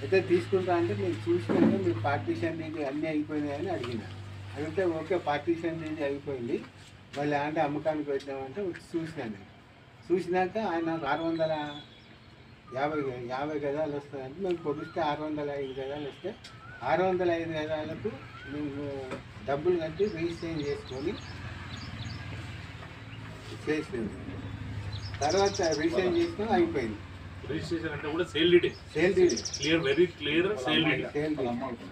అయితే తీసుకుంటా అంటే మీరు చూసుకుంటే మీరు పార్టీషన్ నుంచి అన్నీ అయిపోయినాయని అడిగిన. అడిగితే ఓకే పార్టీషన్ నుంచి అయిపోయింది. మళ్ళీ అంటే అమ్మకానికి వచ్చామంటే చూసినాను. చూసినాక ఆయన ఆరు వందల యాభై యాభై గదాలు వస్తాయంటే మేము కొడిస్తే ఆరు వందల ఐదు గదాలు వస్తే ఆరు వందల ఐదు గదాలకు మేము డబ్బులు కట్టి రిజిస్ట్రేషన్ చేసుకొని చేసినాం. తర్వాత రిజిస్ట్రేషన్ చేసుకొని అయిపోయింది. రిజిస్ట్రేషన్ అంటే కూడా sale detail sale deed clear very clear sale detail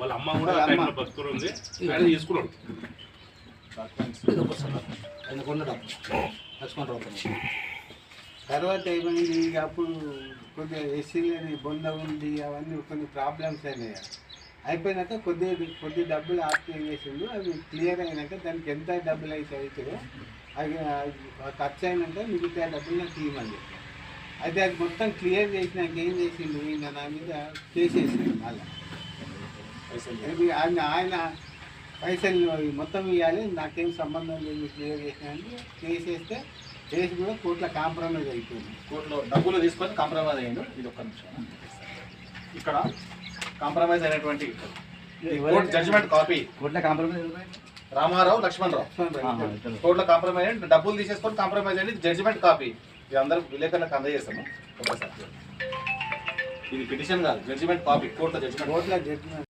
వాళ్ళ అమ్మ కూడా అమ్మ. టైంలో బతుకుని ఉంది. ఆయన తీసుకున్నాడు. తర్వాత ఏమైంది? అప్పుడు కొద్దిగా ఎస్సీలని బొంద ఉంది అవన్నీ కొన్ని ప్రాబ్లమ్స్ అయినాయి. అయిపోయినాక కొద్దిగా కొద్ది డబ్బులు ఆర్టీ చేసిండు. అవి క్లియర్ అయినాక దానికి ఎంత డబ్బులు అయితే అవుతాయో అవి ఆ ఖర్చు అయినాక మిగతా డబ్బులు నాకు ఇవ్వమని చెప్పాను అయితే అది మొత్తం క్లియర్ చేసినాక ఏం చేసిండు ఈయన నా మీద కేసేసిండు మళ్ళీ. ఆయన ఆయన పైసలు మొత్తం ఇవ్వాలి నాకేం సంబంధం లేదు క్లియర్ చేసినానికి కేసేస్తే కేసు కూడా కోర్టులో కాంప్రమైజ్ అయిపోయింది. కోర్టులో డబ్బులు తీసుకొని కాంప్రమైజ్ అయ్యిండు. ఇది ఒక్క నిమిషం. ఇక్కడ కాంప్రమైజ్ అయినటువంటి కోర్టు జడ్జిమెంట్ కాపీ కోట్ల కాంప్రమైజ్ రామారావు లక్ష్మణరావు. లక్ష్మణ్ కోర్టులో కాంప్రమైజ్ అయ్యి డబ్బులు తీసేసుకొని కాంప్రమైజ్ అయ్యింది జడ్జిమెంట్ కాపీ ఇది అందరూ విలేకరులకు అందజేస్తాము. ఒకసారి ఇది పిటిషన్ కాదు జడ్జిమెంట్ కాపీ కోర్టులో జడ్జిమెంట్ కోర్టులో జడ్జిమెంట్